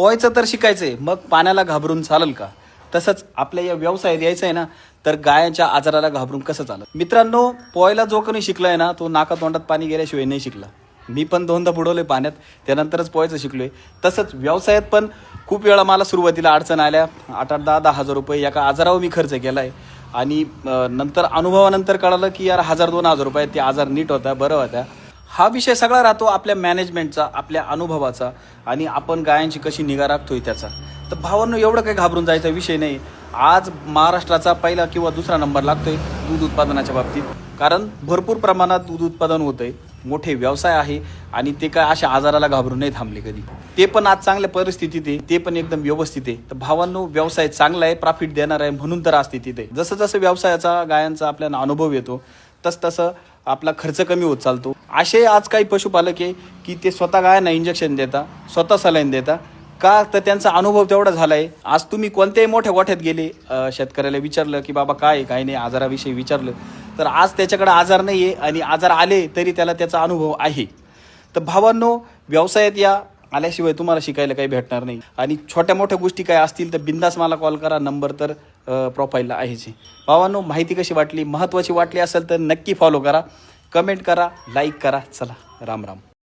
पोहायचं तर शिकायचंय मग पाण्याला घाबरून चालेल का? तसंच आपल्या या व्यवसायात यायचं आहे ना तर गायांच्या आजाराला घाबरून कसं चालत मित्रांनो पोहायला जो कोणी शिकलाय ना तो नाका तोंडात पाणी गेल्याशिवाय नाही शिकला. मी पण दोनदा बुडवले पाण्यात त्यानंतरच पोहायचं शिकलोय. तसंच व्यवसायात पण खूप वेळा मला सुरुवातीला अडचण आल्या. आठ आठ दहा दहा हजार रुपये एका आजारावर मी खर्च केला आहे आणि नंतर अनुभवानंतर कळालं की यार हजार दोन हजार रुपये ते आजार नीट होता बरं होत्या हा विषय सगळा राहतो आपल्या मॅनेजमेंटचा आपल्या अनुभवाचा आणि आपण गायांची कशी निगा राखतोय त्याचा. तर भावांनो एवढं काही घाबरून जायचा विषय नाही. आज महाराष्ट्राचा पहिला किंवा दुसरा नंबर लागतोय दूध उत्पादनाच्या बाबतीत. कारण भरपूर प्रमाणात दूध उत्पादन होतंय मोठे व्यवसाय आहे आणि ते काय अशा आजाराला घाबरून नाही थांबले कधी. ते पण आज चांगल्या परिस्थितीत आहे ते पण एकदम व्यवस्थित आहे. तर भावांनो व्यवसाय चांगला आहे प्रॉफिट देणार आहे म्हणून तर आज स्थितीत आहे. जसं जसं व्यवसायाचा गायांचा आपल्याला अनुभव येतो तस तसं आपला खर्च कमी होत चालतो. असे आज काही पशुपालक आहे की ते स्वतः गायांना इंजेक्शन देता स्वतः सलाईन देता. का तर त्यांचा अनुभव तेवढा झाला आहे आज तुम्ही कोणत्याही मोठ्या गोठ्यात गेले शेतकऱ्याला विचारलं की बाबा काय काय नाही आजाराविषयी विचारलं तर आज त्याच्याकडे आजार नाही आहे आणि आजार आले तरी त्याला त्याचा अनुभव आहे. तर भावांनो व्यवसायात या आल्याशिवाय तुम्हाला शिकायला काही भेटणार नाही. आणि छोट्या मोठ्या गोष्टी काय असतील तर बिंदास मला कॉल करा नंबर तर प्रोफाईलला आहे जे. भावांनो माहिती कशी वाटली महत्त्वाची वाटली असेल तर नक्की फॉलो करा कमेंट करा लाईक करा. चला राम राम.